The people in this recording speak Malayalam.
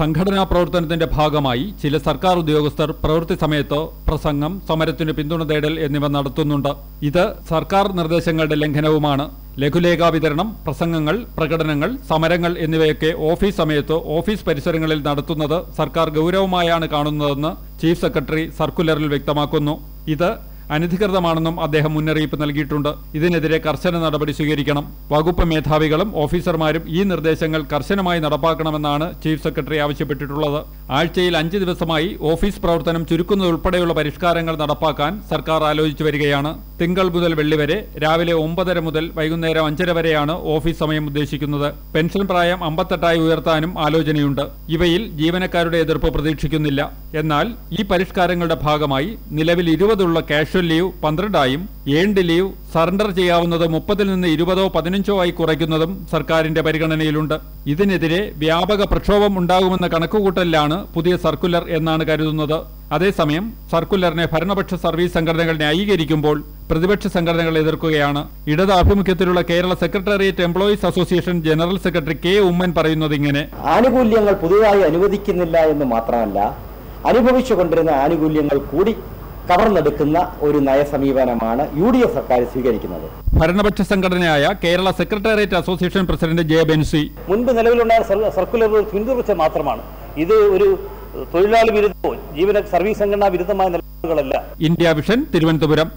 സംഘടനാ പ്രവർത്തനത്തിന്റെ ഭാഗമായി ചില സർക്കാർ ഉദ്യോഗസ്ഥർ പ്രവൃത്തി സമയത്ത് പ്രസംഗം സമരത്തിന് പിന്തുണ തേടൽ എന്നിവ നടത്തുന്നുണ്ട്. ഇത് സർക്കാർ നിർദ്ദേശങ്ങളുടെ ലംഘനവുമാണ്. ലഘുലേഖാ വിതരണം പ്രസംഗങ്ങൾ പ്രകടനങ്ങൾ സമരങ്ങൾ എന്നിവയൊക്കെ ഓഫീസ് സമയത്ത് ഓഫീസ് പരിസരങ്ങളിൽ നടത്തുന്നത് സർക്കാർ ഗൗരവമായാണ് കാണുന്നതെന്ന് ചീഫ് സെക്രട്ടറി സർക്കുലറിൽ വ്യക്തമാക്കുന്നു. ഇത് അനധികൃതമാണെന്നും അദ്ദേഹം മുന്നറിയിപ്പ് നൽകിയിട്ടുണ്ട്. ഇതിനെതിരെ കർശന നടപടി സ്വീകരിക്കണം. വകുപ്പ് മേധാവികളും ഓഫീസർമാരും ഈ നിർദ്ദേശങ്ങൾ കർശനമായി നടപ്പാക്കണമെന്നാണ് ചീഫ് സെക്രട്ടറി ആവശ്യപ്പെട്ടിട്ടുള്ളത്. ആഴ്ചയിൽ അഞ്ച് ദിവസമായി ഓഫീസ് പ്രവർത്തനം ചുരുക്കുന്നതുൾപ്പെടെയുള്ള പരിഷ്കാരങ്ങൾ നടപ്പാക്കാൻ സർക്കാർ ആലോചിച്ചു വരികയാണ്. തിങ്കൾ മുതൽ വെള്ളി വരെ രാവിലെ ഒമ്പതര മുതൽ വൈകുന്നേരം അഞ്ചര വരെയാണ് ഓഫീസ് സമയം ഉദ്ദേശിക്കുന്നത്. പെൻഷൻ പ്രായം അമ്പത്തെട്ടായി ഉയർത്താനും ആലോചനയുണ്ട്. ഇവയിൽ ജീവനക്കാരുടെ എതിർപ്പ് പ്രതീക്ഷിക്കുന്നില്ല. എന്നാൽ ഈ പരിഷ്കാരങ്ങളുടെ ഭാഗമായി നിലവിൽ ഇരുപതുള്ള കാഷ്വൽ ലീവ് പന്ത്രണ്ടായും ഏണ്ട് ലീവ് സറണ്ടർ ചെയ്യാവുന്നത് മുപ്പതിൽ നിന്ന് ഇരുപതോ പതിനഞ്ചോ ആയി കുറയ്ക്കുന്നതും സർക്കാരിന്റെ പരിഗണനയിലുണ്ട്. ഇതിനെതിരെ വ്യാപക പ്രക്ഷോഭം ഉണ്ടാകുമെന്ന കണക്കുകൂട്ടലിലാണ് പുതിയ സർക്കുലർ എന്നാണ് കരുതുന്നത്. അതേസമയം സർക്കുലറിനെ ഭരണപക്ഷ സർവീസ് സംഘടനകൾ ന്യായീകരിക്കുമ്പോൾ പ്രതിപക്ഷ സംഘടനകൾ എതിർക്കുകയാണ്. ഇടത് ആഭിമുഖ്യത്തിലുള്ള Kerala secretariat employees association general secretary K Oommen പറയുന്നത് ഇങ്ങനെ. ആനുകൂല്യങ്ങൾ പുതുതായി അനുവദിക്കുന്നില്ല എന്ന് മാത്രമല്ല അനുഭവിച്ചു കൊണ്ടിരുന്ന ആനുകൂല്യങ്ങൾ കൂടി കവർന്നെടുക്കുന്ന ഒരു നയസമീപനമാണ് യു ഡി എഫ് സർക്കാർ സ്വീകരിക്കുന്നത്. ഭരണപക്ഷ സംഘടനയായ Kerala secretariat association president J Benzi. മുൻപ് നിലവിലുണ്ടായ സർക്കുലർ പിന്തുടർച്ച മാത്രമാണ്. ഇത് ഒരു തൊഴിലാളി വിരുദ്ധമോ ജീവന സർവീസ് സംഘടനാ വിരുദ്ധമായ നിലപാടുകളല്ല. India vision Thiruvananthapuram.